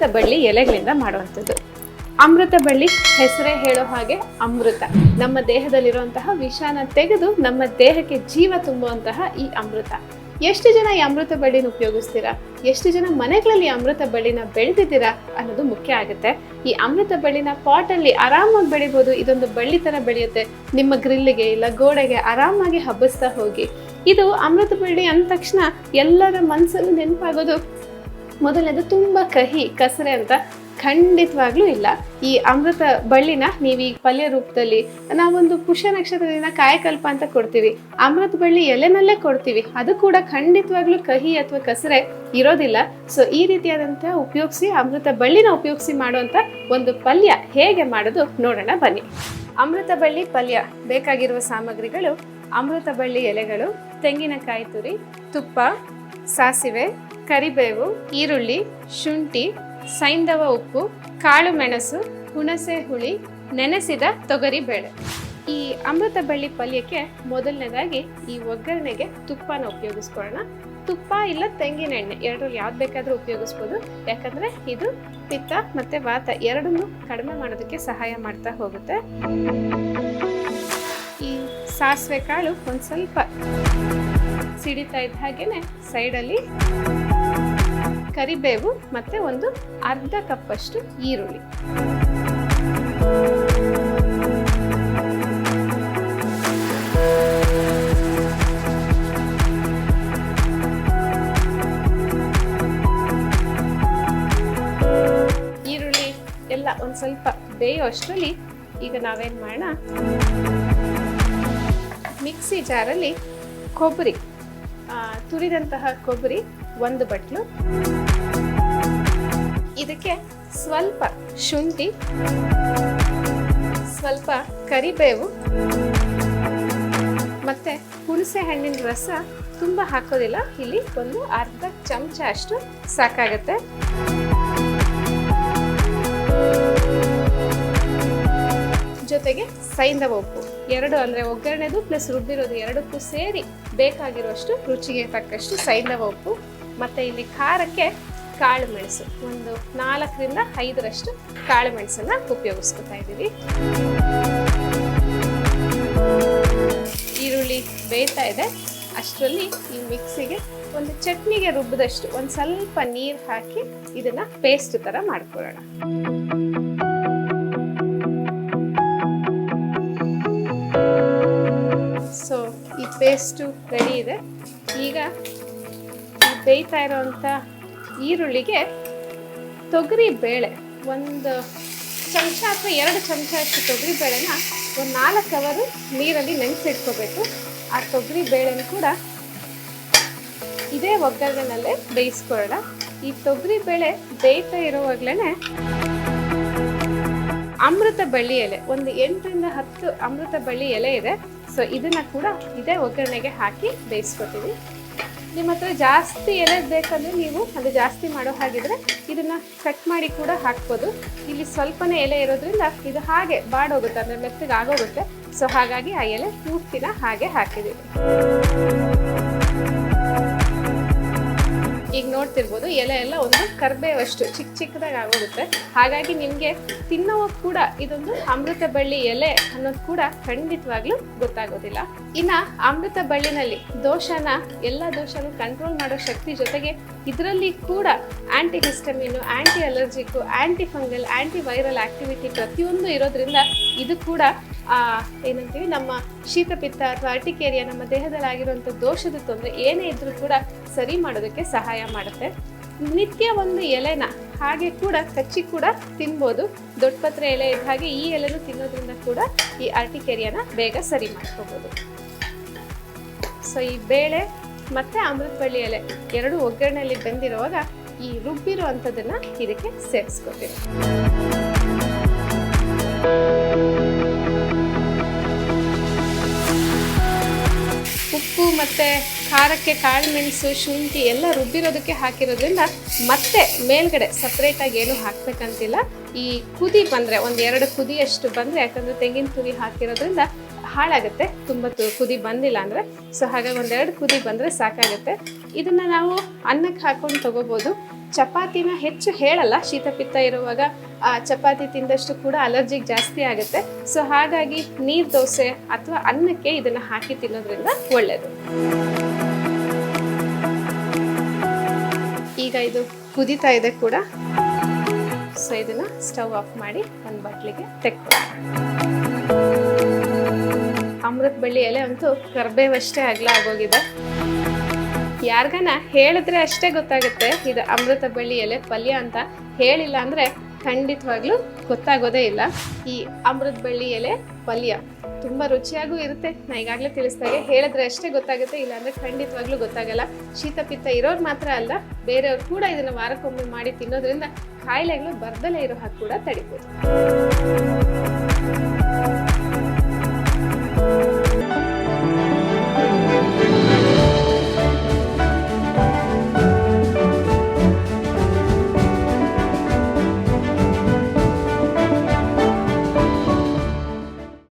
ಅಮೃತ ಬಳ್ಳಿ ಎಲೆಗಳಿಂದ ಮಾಡುವಂಥದ್ದು. ಅಮೃತ ಬಳ್ಳಿ ಹೆಸರೇ ಹೇಳೋ ಹಾಗೆ ಅಮೃತ. ನಮ್ಮ ದೇಹದಲ್ಲಿರುವಂತಹ ವಿಷಾನ ತೆಗೆದು ನಮ್ಮ ದೇಹಕ್ಕೆ ಜೀವ ತುಂಬುವಂತಹ ಈ ಅಮೃತ. ಎಷ್ಟು ಜನ ಈ ಅಮೃತ ಬಳ್ಳಿನ ಉಪಯೋಗಿಸ್ತೀರಾ? ಎಷ್ಟು ಜನ ಮನೆಗಳಲ್ಲಿ ಅಮೃತ ಬಳ್ಳಿನ ಬೆಳೆದಿದ್ದೀರಾ ಅನ್ನೋದು ಮುಖ್ಯ ಆಗುತ್ತೆ. ಈ ಅಮೃತ ಬಳ್ಳಿನ ಪಾಟಲ್ಲಿ ಆರಾಮಾಗಿ ಬೆಳಿಬೋದು, ಇದೊಂದು ಬಳ್ಳಿ ತರ ಬೆಳೆಯುತ್ತೆ. ನಿಮ್ಮ ಗ್ರಿಲ್ಲಿಗೆ ಇಲ್ಲ ಗೋಡೆಗೆ ಆರಾಮಾಗಿ ಹಬ್ಬಿಸ್ತಾ ಹೋಗಿ. ಇದು ಅಮೃತ ಬಳ್ಳಿ ಅಂದ ತಕ್ಷಣ ಎಲ್ಲರ ಮನಸ್ಸಲ್ಲೂ ನೆನಪಾಗೋದು ಮೊದಲನೇದು ತುಂಬ ಕಹಿ, ಕಸರೆ ಅಂತ ಖಂಡಿತವಾಗ್ಲೂ ಇಲ್ಲ. ಈ ಅಮೃತ ಬಳ್ಳಿನ ನೀವು ಈ ಪಲ್ಯ ರೂಪದಲ್ಲಿ ನಾವೊಂದು ಪುಷ್ಯ ನಕ್ಷತ್ರದಿಂದ ಕಾಯಕಲ್ಪ ಅಂತ ಕೊಡ್ತೀವಿ. ಅಮೃತ ಬಳ್ಳಿ ಎಲೆನಲ್ಲೇ ಕೊಡ್ತೀವಿ. ಅದು ಕೂಡ ಖಂಡಿತವಾಗ್ಲೂ ಕಹಿ ಅಥವಾ ಕಸರೆ ಇರೋದಿಲ್ಲ. ಸೊ ಈ ರೀತಿಯಾದಂತಹ ಉಪಯೋಗಿಸಿ, ಅಮೃತ ಬಳ್ಳಿನ ಉಪಯೋಗಿಸಿ ಮಾಡುವಂಥ ಒಂದು ಪಲ್ಯ ಹೇಗೆ ಮಾಡೋದು ನೋಡೋಣ ಬನ್ನಿ. ಅಮೃತ ಬಳ್ಳಿ ಪಲ್ಯ ಬೇಕಾಗಿರುವ ಸಾಮಗ್ರಿಗಳು ಅಮೃತ ಬಳ್ಳಿ ಎಲೆಗಳು, ತೆಂಗಿನಕಾಯಿ ತುರಿ, ತುಪ್ಪ, ಸಾಸಿವೆ ಕರಿಬೇವು, ಈರುಳ್ಳಿ, ಶುಂಠಿ, ಸೈಂಧವ ಉಪ್ಪು, ಕಾಳು ಮೆಣಸು, ಹುಣಸೆ ಹುಳಿ, ನೆನೆಸಿದ ತೊಗರಿ ಬೇಳೆ. ಈ ಅಮೃತ ಬಳ್ಳಿ ಪಲ್ಯಕ್ಕೆ ಮೊದಲನೇದಾಗಿ ಈ ಒಗ್ಗರಣೆಗೆ ತುಪ್ಪನ ಉಪಯೋಗಿಸ್ಕೊಳ್ಳೋಣ. ತುಪ್ಪ ಇಲ್ಲ ತೆಂಗಿನ ಎಣ್ಣೆ, ಎರಡರಲ್ಲಿ ಯಾವ್ದು ಬೇಕಾದರೂ ಉಪಯೋಗಿಸ್ಬೋದು. ಯಾಕಂದ್ರೆ ಇದು ಪಿತ್ತ ಮತ್ತೆ ವಾತ ಎರಡನ್ನೂ ಕಡಿಮೆ ಮಾಡೋದಕ್ಕೆ ಸಹಾಯ ಮಾಡ್ತಾ ಹೋಗುತ್ತೆ. ಈ ಸಾಸಿವೆ ಕಾಳು ಒಂದು ಸ್ವಲ್ಪ ಸಿಡಿತಾ ಇದ್ದ ಹಾಗೇನೆ ಸೈಡಲ್ಲಿ ಕರಿಬೇವು ಮತ್ತೆ ಒಂದು ಅರ್ಧ ಕಪ್ಪಷ್ಟು ಈರುಳ್ಳಿ. ಈರುಳ್ಳಿ ಎಲ್ಲ ಒಂದು ಸ್ವಲ್ಪ ಬೇಯೋ ಅಷ್ಟರಲ್ಲಿ ಈಗ ನಾವೇನು ಮಾಡೋಣ? ಮಿಕ್ಸಿ ಜಾರಲ್ಲಿ ಕೊಬ್ಬರಿ ತುರಿದಂತಹ ಕೊಬ್ಬರಿ ಒಂದು ಬಟ್ಲು. ಇದಕ್ಕೆ ಸ್ವಲ್ಪ ಶುಂಠಿ, ಸ್ವಲ್ಪ ಕರಿಬೇವು ಮತ್ತೆ ಹುಣಸೆ ಹಣ್ಣಿನ ರಸ ತುಂಬ ಹಾಕೋದಿಲ್ಲ. ಇಲ್ಲಿ ಒಂದು ಅರ್ಧ ಚಮಚ ಅಷ್ಟು ಸಾಕಾಗತ್ತೆ. ಜೊತೆಗೆ ಸೈಂಧವ ಉಪ್ಪು. ಎರಡು ಅಂದರೆ ಒಗ್ಗರಣೆದು ಪ್ಲಸ್ ರುಬ್ಬಿರೋದು ಎರಡಕ್ಕೂ ಸೇರಿ ಬೇಕಾಗಿರುವಷ್ಟು ರುಚಿಗೆ ತಕ್ಕಷ್ಟು ಸೈಂಧವ ಉಪ್ಪು. ಮತ್ತು ಇಲ್ಲಿ ಖಾರಕ್ಕೆ ಕಾಳು ಮೆಣಸು. ಒಂದು ನಾಲ್ಕರಿಂದ ಐದರಷ್ಟು ಕಾಳು ಮೆಣಸನ್ನ ಉಪಯೋಗಿಸ್ಕೊತಾ ಇದ್ದೀವಿ. ಈರುಳ್ಳಿ ಬೇಯ್ತಾ ಇದೆ. ಅಷ್ಟರಲ್ಲಿ ಈ ಮಿಕ್ಸಿಗೆ ಒಂದು ಚಟ್ನಿಗೆ ರುಬ್ಬಿದಷ್ಟು ಒಂದು ಸ್ವಲ್ಪ ನೀರು ಹಾಕಿ ಇದನ್ನ ಪೇಸ್ಟ್ ಥರ ಮಾಡ್ಕೊಳ್ಳೋಣ. ಸೊ ಈ ಪೇಸ್ಟು ರೆಡಿ ಇದೆ. ಈಗ ಬೇಯ್ತಾ ಇರೋವಂಥ ಈರುಳ್ಳಿಗೆ ತೊಗರಿ ಬೇಳೆ ಒಂದು ಚಮಚ ಅಥವಾ ಎರಡು ಚಮಚ ಅಷ್ಟು ತೊಗರಿ ಬೇಳೆನ ಒಂದು ನಾಲ್ಕು ಅವರು ನೀರಲ್ಲಿ ನೆನೆಸಿಟ್ಕೋಬೇಕು. ಆ ತೊಗರಿ ಬೇಳೆನ ಕೂಡ ಇದೇ ಒಗ್ಗರಣೆನಲ್ಲೇ ಬೇಯಿಸ್ಕೊಳ್ಳೋಣ. ಈ ತೊಗರಿ ಬೇಳೆ ಬೇಯ್ತಾ ಇರುವಾಗಲೇ ಅಮೃತ ಬಳ್ಳಿ ಎಲೆ, ಒಂದು ಎಂಟರಿಂದ ಹತ್ತು ಅಮೃತ ಬಳ್ಳಿ ಎಲೆ ಇದೆ. ಸೊ ಇದನ್ನ ಕೂಡ ಇದೇ ಒಗ್ಗರಣೆಗೆ ಹಾಕಿ ಬೇಯಿಸ್ಕೊತೀವಿ. ನಿಮ್ಮ ಹತ್ರ ಜಾಸ್ತಿ ಎಲೆ ಬೇಕಂದ್ರೆ ನೀವು ಅದು ಜಾಸ್ತಿ ಮಾಡೋ ಹಾಗಿದ್ರೆ ಇದನ್ನ ಕಟ್ ಮಾಡಿ ಕೂಡ ಹಾಕ್ಬೋದು. ಇಲ್ಲಿ ಸ್ವಲ್ಪನೇ ಎಲೆ ಇರೋದ್ರಿಂದ ಇದು ಹಾಗೆ ಬಾಡೋಗುತ್ತೆ, ಅಂದರೆ ಮೆತ್ತಗೆ ಆಗೋಗುತ್ತೆ ಸೊ ಹಾಗಾಗಿ ಆ ಎಲೆ ಪೂರ್ತಿನ ಹಾಗೆ ಹಾಕಿದ್ದೀವಿ. ಈಗ ನೋಡ್ತಿರ್ಬೋದು, ಎಲೆ ಎಲ್ಲ ಒಂದು ಕರ್ಬೇವಷ್ಟು ಚಿಕ್ಕ ಚಿಕ್ಕದಾಗಿ ಆಗೋಗುತ್ತೆ. ಹಾಗಾಗಿ ನಿಮಗೆ ತಿನ್ನುವ ಕೂಡ ಇದೊಂದು ಅಮೃತ ಬಳ್ಳಿ ಎಲೆ ಅನ್ನೋದು ಕೂಡ ಖಂಡಿತವಾಗ್ಲೂ ಗೊತ್ತಾಗೋದಿಲ್ಲ. ಇನ್ನ ಅಮೃತ ಬಳ್ಳಿನಲ್ಲಿ ದೋಷನ, ಎಲ್ಲ ದೋಷನೂ ಕಂಟ್ರೋಲ್ ಮಾಡೋ ಶಕ್ತಿ ಜೊತೆಗೆ ಇದರಲ್ಲಿ ಕೂಡ anti histamine anti allergic anti fungal anti viral activity ಪ್ರತಿಯೊಂದು ಇರೋದ್ರಿಂದ ಇದು ಕೂಡ ಆ, ಏನಂತೀವಿ ನಮ್ಮ ಶೀತಪಿತ್ತ ಅಥವಾ ಅರ್ಟಿಕೇರಿಯ ನಮ್ಮ ದೇಹದಲ್ಲಿ ಆಗಿರುವಂಥ ದೋಷದ ತೊಂದರೆ ಏನೇ ಇದ್ರೂ ಕೂಡ ಸರಿ ಮಾಡೋದಕ್ಕೆ ಸಹಾಯ ಮಾಡುತ್ತೆ. ನಿತ್ಯ ಒಂದು ಎಲೆನ ಹಾಗೆ ಕೂಡ ಕಚ್ಚಿ ಕೂಡ ತಿನ್ಬೋದು. ದೊಡ್ಡಪತ್ರೆ ಎಲೆ ಇದ್ದ ಹಾಗೆ ಈ ಎಲೆನೂ ತಿನ್ನೋದ್ರಿಂದ ಕೂಡ ಈ ಅರ್ಟಿಕೇರಿಯನ ಬೇಗ ಸರಿ ಮಾಡ್ಕೋಬೋದು. ಸೊ ಈ ಬೇಳೆ ಮತ್ತೆ ಅಮೃತ ಬಳ್ಳಿ ಎಲೆ ಎರಡು ಒಗ್ಗರಣೆಯಲ್ಲಿ ಬೆಂದಿರುವಾಗ ಈ ರುಬ್ಬಿರೋ ಅಂಥದ್ದನ್ನ ಇದಕ್ಕೆ ಸೇರಿಸ್ಕೊತೀವಿ. ಮತ್ತು ಖಾರಕ್ಕೆ ಕಾಳು ಮೆಣಸು, ಶುಂಠಿ ಎಲ್ಲ ರುಬ್ಬಿರೋದಕ್ಕೆ ಹಾಕಿರೋದ್ರಿಂದ ಮತ್ತೆ ಮೇಲ್ಗಡೆ ಸಪ್ರೇಟಾಗಿ ಏನು ಹಾಕ್ಬೇಕಂತಿಲ್ಲ. ಈ ಕುದಿ ಬಂದರೆ ಒಂದು ಎರಡು ಕುದಿಯಷ್ಟು ಬಂದರೆ, ಯಾಕಂದರೆ ತೆಂಗಿನ ತುರಿ ಹಾಕಿರೋದ್ರಿಂದ ಹಾಳಾಗುತ್ತೆ. ತುಂಬ ಕುದಿ ಬಂದಿಲ್ಲ ಅಂದರೆ. ಸೊ ಹಾಗಾಗಿ ಒಂದೆರಡು ಕುದಿ ಬಂದರೆ ಸಾಕಾಗುತ್ತೆ. ಇದನ್ನು ನಾವು ಅನ್ನಕ್ಕೆ ಹಾಕ್ಕೊಂಡು ತೊಗೋಬೋದು. ಚಪಾತಿನ ಹೆಚ್ಚು ಹೇಳಲ್ಲ. ಶೀತ ಪಿತ್ತ ಇರುವಾಗ ಚಪಾತಿ ತಿಂದಷ್ಟು ಕೂಡ ಅಲರ್ಜಿಗೆ ಜಾಸ್ತಿ ಆಗುತ್ತೆ. ಸೊ ಹಾಗಾಗಿ ನೀರ್ ದೋಸೆ ಅಥವಾ ಅನ್ನಕ್ಕೆ ಇದನ್ನ ಹಾಕಿ ತಿನ್ನೋದ್ರಿಂದ ಒಳ್ಳೆಯದು ಈಗ ಇದು ಕುದೀತಾ ಇದೆ ಕೂಡ. ಸೊ ಇದನ್ನ ಸ್ಟವ್ ಆಫ್ ಮಾಡಿ ಒಂದು ಬಟ್ಲಿಗೆ ತೆಕ್ಕೊಳ್ಳೋಣ. ಅಮೃತ ಬಳ್ಳಿ ಎಲೆ ಅಂತೂ ಕರ್ಬೇವಷ್ಟೇ ಅಗಲ ಆಗೋಗಿದೆ. ಯಾರಿಗಾನ ಹೇಳಿದ್ರೆ ಅಷ್ಟೇ ಗೊತ್ತಾಗುತ್ತೆ, ಇದು ಅಮೃತ ಬಳ್ಳಿ ಎಲೆ ಪಲ್ಯ ಅಂತ ಹೇಳಿಲ್ಲ ಅಂದ್ರೆ ಖಂಡಿತವಾಗ್ಲೂ ಗೊತ್ತಾಗೋದೇ ಇಲ್ಲ. ಈ ಅಮೃತ ಬಳ್ಳಿ ಎಲೆ ಪಲ್ಯ ತುಂಬಾ ರುಚಿಯಾಗೂ ಇರುತ್ತೆ. ನಾ ಈಗಾಗಲೇ ತಿಳಿಸ್ದಾಗೆ ಹೇಳಿದ್ರೆ ಅಷ್ಟೇ ಗೊತ್ತಾಗುತ್ತೆ ಇಲ್ಲ ಅಂದ್ರೆ ಖಂಡಿತವಾಗ್ಲೂ ಗೊತ್ತಾಗಲ್ಲ. ಶೀತಪಿತ್ತ ಇರೋರು ಮಾತ್ರ ಅಲ್ಲ, ಬೇರೆಯವ್ರು ಕೂಡ ಇದನ್ನ ವಾರಕ್ಕೊಮ್ಮೆ ಮಾಡಿ ತಿನ್ನೋದ್ರಿಂದ ಕಾಯಿಲೆಗಳು ಬರ್ದಲೇ ಇರೋ ಹಾಗೆ ಕೂಡ ತಡಿಬೋದು.